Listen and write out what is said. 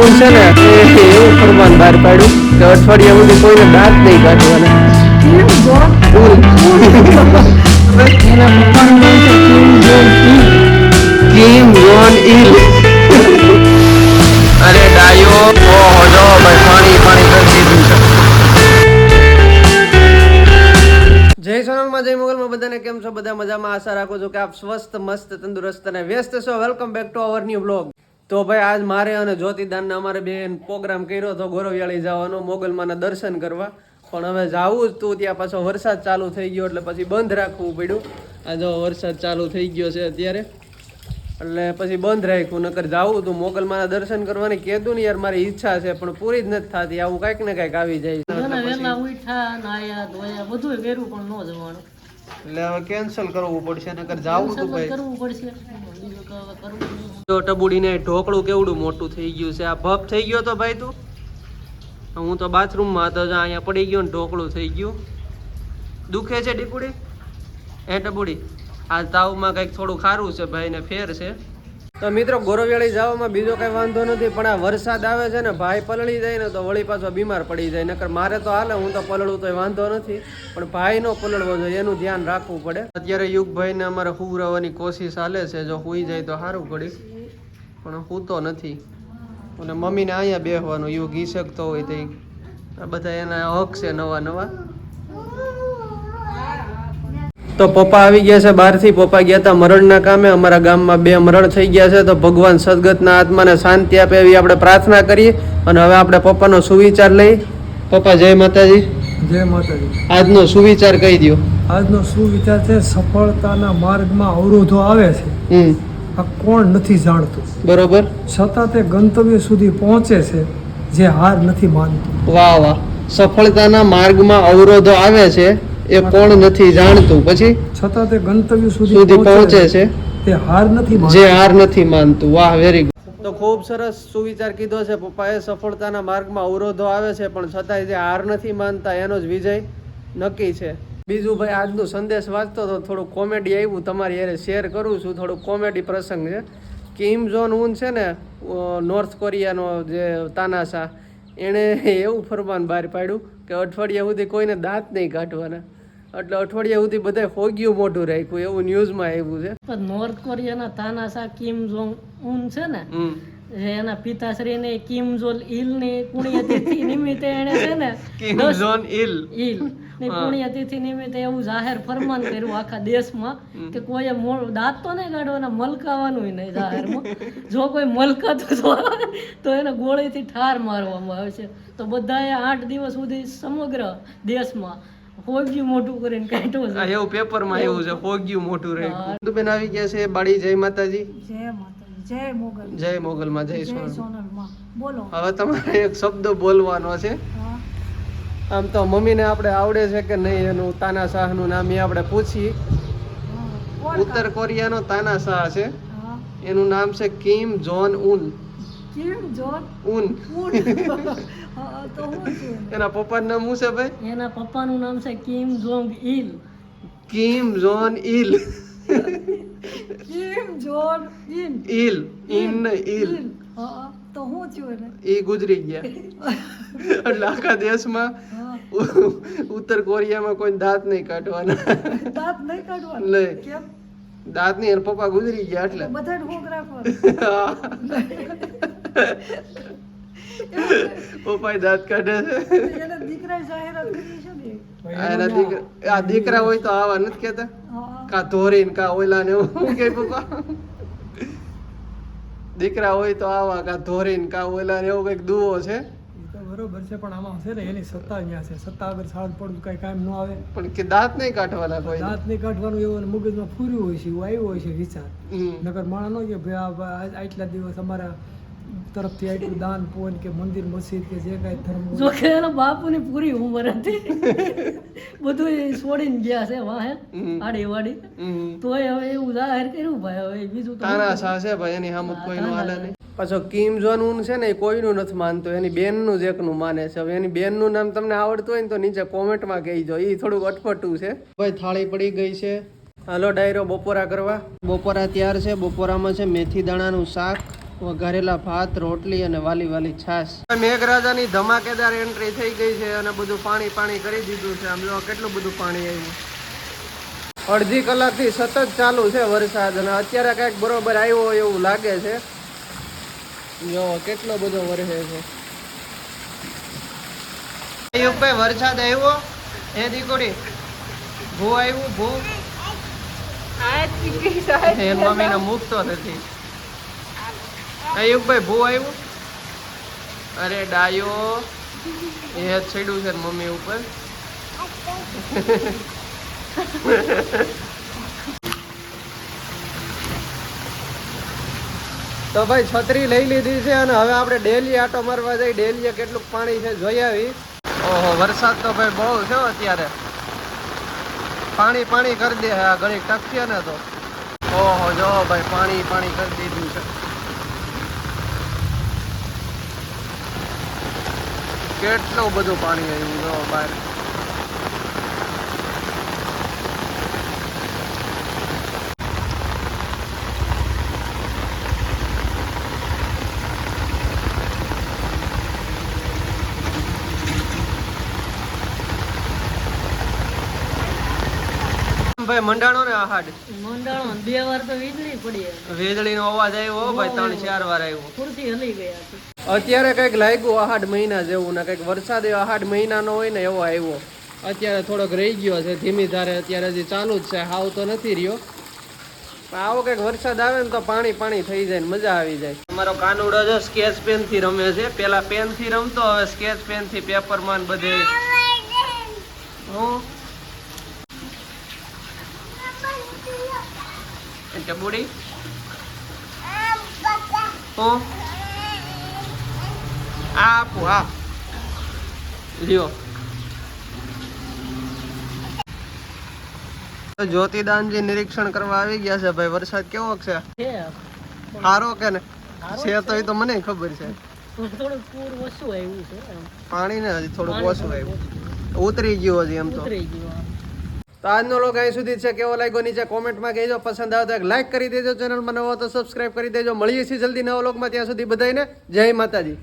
ઉન છે ને એ એવું ફરમાન બહાર પાડ્યું કે અઠવાડિયા સુધી કોઈને દાંત નહીં કાઢવાના. અરે ડાયો ઓહો જો ભાઈ પાણી પાણી કરી દીધું છે. જય સોનલમાં જય મોગલમાં બધાને કેમ છો? બધા મજામાં? આશા રાખું છું કે આપ સ્વસ્થ મસ્ત તંદુરસ્ત અને વ્યસ્ત છો. Welcome back to our new blog તો ભાઈ આજ મારે અને જ્યોતિદાનના અમારે બેન પ્રોગ્રામ કર્યો હતો ગોરવિયાળી જવાનો મોગલમાના દર્શન કરવા. પણ હવે જવું જ તું ત્યાં પાછો વરસાદ ચાલુ થઈ ગયો એટલે પછી બંધ રાખવું પડ્યું. આ જો વરસાદ ચાલુ થઈ ગયો છે અત્યારે. એટલે પછી બંધ રાખ્યું નકર જાવું તું મોગલમાના દર્શન કરવાની. કીધું ને યાર મારી ઈચ્છા છે પણ પૂરી જ નથી થતી. આવું કાંઈક ને કાંઈક આવી જાય. બધું કર્યું પણ ન જવાનું. એટલે હવે કેન્સલ કરવું પડશે નકર જવું તું ભાઈ. કરવું પડશે. કરવું તો ટબુડીને ઢોકળું કેવડું મોટું થઈ ગયું છે? આ ભપ થઈ ગયો તો ભાઈ તું? હું તો બાથરૂમમાં હતો અહીંયા પડી ગયો ને ઢોકળું થઈ ગયું. દુખે છે ડીપુડી એ ટબુડી આ તાવમાં કંઈક થોડું ખારું છે ભાઈ ને ફેર છે. તો મિત્રો ગોરવેળી જવામાં બીજો કંઈ વાંધો નથી પણ આ વરસાદ આવે છે ને ભાઈ પલળી જાય ને તો વળી પાછો બીમાર પડી જાય. નકર મારે તો હાલે હું તો પલળું તો વાંધો નથી પણ ભાઈ નો પલળવો જોઈએ એનું ધ્યાન રાખવું પડે. અત્યારે યુગભાઈને અમારે અમારે હુવરાવાની કોશિશ હાલે છે જો હુઈ જાય તો સારું પડી પણ હું નથી. અને મમ્મીને અહીંયા બેસવાનું યુગ ઈ શકતો હોય તે આ બધા એના હક છે નવા નવા. તો પપ્પા આવી ગયા છે બહારથી. પપ્પા ગયા હતા મરણના કામે. અમારા ગામમાં બે મરણ થઈ ગયા છે. તો ભગવાન સદગતના આત્માને શાંતિ આપે એવી આપણે પ્રાર્થના કરીએ. અને હવે આપણે પપ્પાનો સુવિચાર લઈ. પપ્પા જય માતાજી. જય માતાજી. આજનો સુવિચાર કહી દો આજનો સુવિચાર છે સફળતાના માર્ગમાં અવરોધો આવે છે. હમ. આ કોણ નથી જાણતું? બરોબર. છતાં તે ગંતવ્ય સુધી પહોંચે છે જે હાર નથી માનતું. વાહ વાહ. સફળતાના માર્ગમાં અવરોધો આવે છે એ કોણ નથી જાણતું. પછી? છતાં તે ગંતવ્ય સુધી પહોંચે છે તે હાર નથી જે હાર નથી માનતું. વાહ વેરી ગુડ તો ખૂબ સરસ સુવિચાર કીધો છે પપ્પાએ સફળતાના માર્ગમાં અવરોધો આવે છે પણ છતાંય જે હાર નથી માનતા એનો જ વિજય નક્કી છે. બીજું ભાઈ આજનો સંદેશ વાંચતો હતો થોડું કોમેડી આવ્યું તમારી યારે શેર કરું છું થોડું કોમેડી પ્રસંગ છે. કિમ જોન ઉન છે ને નોર્થ કોરિયાનો જે તાનાશા એણે એવું ફરમાન બહાર પાડ્યું કે અઠવાડિયા સુધી કોઈને દાંત નહીં કાઢવાના. એટલે અઠવાડિયા સુધી બધા હોગ્યું મોઢું રાખ્યું એવું ન્યૂઝમાં આવ્યું છે. પણ નોર્થ કોરિયાના તાનાશા કિમ જોંગ ઉન છે ને એના પિતાશ્રી પિતાશ્રીને કિમ જોલ ઇલની પુણ્યતિથિ નિમિત્તે એને છે ને કિમ જોન ઇલ ઇલ ની પુણ્યતિથિ નિમિત્તે એવું જાહેર ફરમાન કર્યું આખા દેશમાં કે કોઈએ મો- દાંત તો નહીં કાઢવાના મલકાવાનું નહીં જાહેરમાં. જો કોઈ મલકાતું તો તો એને ગોળીથી ઠાર મારવામાં આવે છે. તો બધાએ આઠ દિવસ સુધી સમગ્ર દેશમાં મોટું કરીને કાઢ્યું આ છે એવું પેપરમાં એવું છે હોગ્યું મોટું રહ્યું બેન આવી ગયા છે બાળી જય માતાજી. જય માતાજી જય મોગલ. જય મોગલમાં જય જય સોનલ બોલો. હવે તમારે એક શબ્દ બોલવાનો છે. હા. આમ તો મમ્મીને આપણે આવડે છે કે નહીં એનું તાનાશાહનું નામ એ આપણે પૂછી કોણ ઉત્તર કોરિયાનો તાનાશાહ છે. એનું નામ છે Kim Jon Un. Kim Jon Un. Un. હા તો એના પપ્પાનું નામ શું છે ભાઈ? એના પપ્પાનું નામ છે Kim Jong Il Kim Jon Il Kim Jon In Il In Il હા. હું છું એ ગુજરી ગયા. એટલે આખા દેશમાં ઉત્તર કોરિયામાં કોઈ દાંત નહીં કાઢવાના. દાંત નહીં કાઢવાના? નહીં કેમ? દાંત નહીં એના પપ્પા ગુજરી ગયા એટલે. બધા હોક રાખવાનું. પપ્પા દાંત કાઢે છે. એને જાહેરાત કરી છે આ એના દીકરા આ દીકરા હોય તો આવા નથી કેતા કા ધોરીન કા ઓલા ને એવું કે પપ્પા? દીકરા હોય તો આવા કા ધોરીન કા ઓલા એવું કંઈક દુવો છે? તો બરોબર છે પણ આમાં છે ને એની સત્તા અહીંયા છે. સત્તા વગર સાળ પડવું કઈ કામ ન આવે. પણ કે દાંત નહીં કાઢવાના કોઈ દાંત નહીં કાઢવાનું એવું મગજમાં ફૂર્યું હોય છે એવું આવ્યું હોય છે વિચાર. નગર માણસ નો કે ભાઈ આટલા દિવસ અમારા તરફથી આટલું દાન પૂન કે મંદિર મસ્જિદ કે જે કાંઈ ધર્મ જો કે એના બાપુની પૂરી ઉંમર હતી. બધું એ છોડીને ગયા છે વાહે આડી વાડી. તોય હવે એવું જાહેર કર્યું ભાઈ હવે બીજું તારા સા છે ભાઈ એની સામે કોઈનું હાલે નહીં? પાછો કિમ જોન ઉન છે ને એ કોઈનું નથી માનતો. એની બેનનું જ એકનું માને છે. હવે એની બેનનું નામ તમને આવડતું હોય ને તો નીચે કોમેન્ટમાં કહીજો. એ થોડુંક અટપટું છે. ભાઈ થાળી પડી ગઈ છે. હાલો ડાયરો બપોરા કરવા. બપોરા તૈયાર છે. બપોરામાં છે મેથી દાણાનું શાક. વઘારેલા ભાત રોટલી અને વાલી વાલી છાશ મેઘરાજાની ધમાકેદાર એન્ટ્રી થઈ ગઈ છે અને બધું પાણી પાણી કરી દીધું છે. આમ જો કેટલું બધું પાણી આવ્યું. અડધી કલાકથી સતત ચાલુ છે વરસાદ અને અત્યારે કંઈક બરોબર આવ્યો હોય એવું લાગે છે. જો કેટલો બધો વરસે છે. ભાઈ વરસાદ આવ્યો? એ દીકરી ભૂ આવ્યું ભૂ? એન મુખ તો નથી. અયુબભાઈ ભૂ આવ્યું? અરે ડાયો. એ છેડ્યું છે મમ્મી ઉપર. તો ભાઈ છત્રી લઈ લીધી છે અને હવે આપણે ડેલી આટો મારવા જઈ. ડેલીએ કેટલું પાણી છે જોઈ આવી. ઓહો, વરસાદ તો ભાઈ બહુ છે અત્યારે. પાણી પાણી કરી દે આ ઘણી ટકશે ને તો. ઓહો, જો ભાઈ પાણી પાણી કરી દીધું છે. કેટલું બધું પાણી આવ્યું બહાર ભાઈ મંડાણો ને આહાડ? મંડાણો બે વાર તો વીજળી પડી વીજળી નો અવાજ આવ્યો ભાઈ ત્રણ ચાર વાર આવ્યો. ખુરશી હલી ગયા અત્યારે કંઈક લાગ્યું આહાડ મહિના જેવું ને કંઈક વરસાદ એવો આહાડ મહિનાનો હોય ને એવો આવ્યો. અત્યારે થોડોક રહી ગયો છે ધીમી ધારે અત્યારે હજી ચાલુ જ છે હાવ તો નથી રહ્યો. આવો કંઈક વરસાદ આવે ને તો પાણી પાણી થઈ જાય ને મજા આવી જાય. અમારો કાનુડો જો સ્કેચ પેનથી રમે છે પેલા પેનથી રમતો હવે સ્કેચ પેનથી પેપરમાં બધે. હું? એટલે બુડી? હું? આ આપું આ. લ્યો. જ્યોતિદાનજી નિરીક્ષણ કરવા આવી ગયા છે ભાઈ વરસાદ કેવો છે? છે. સારો કે ને? છે તો એ તો મને ખબર છે. પણ થોડુંક પૂર ઓછું આવ્યું છે એમ. પાણી ને હજી થોડુંક ઓછું આવ્યું. ઉતરી ગયું હજી એમ તો. ઉતરી ગયું આમ. તો આજનો લોક અહીં સુધી છે. કેવો લાગ્યો નીચે કોમેન્ટમાં કહેજો. પસંદ આવે તો એક લાઇક કરી દેજો. ચેનલમાં નવો તો સબસ્ક્રાઇબ કરી દેજો. મળીએ છીએ જલ્દી નવા લોકમાં. ત્યાં સુધી બધાને જય માતાજી.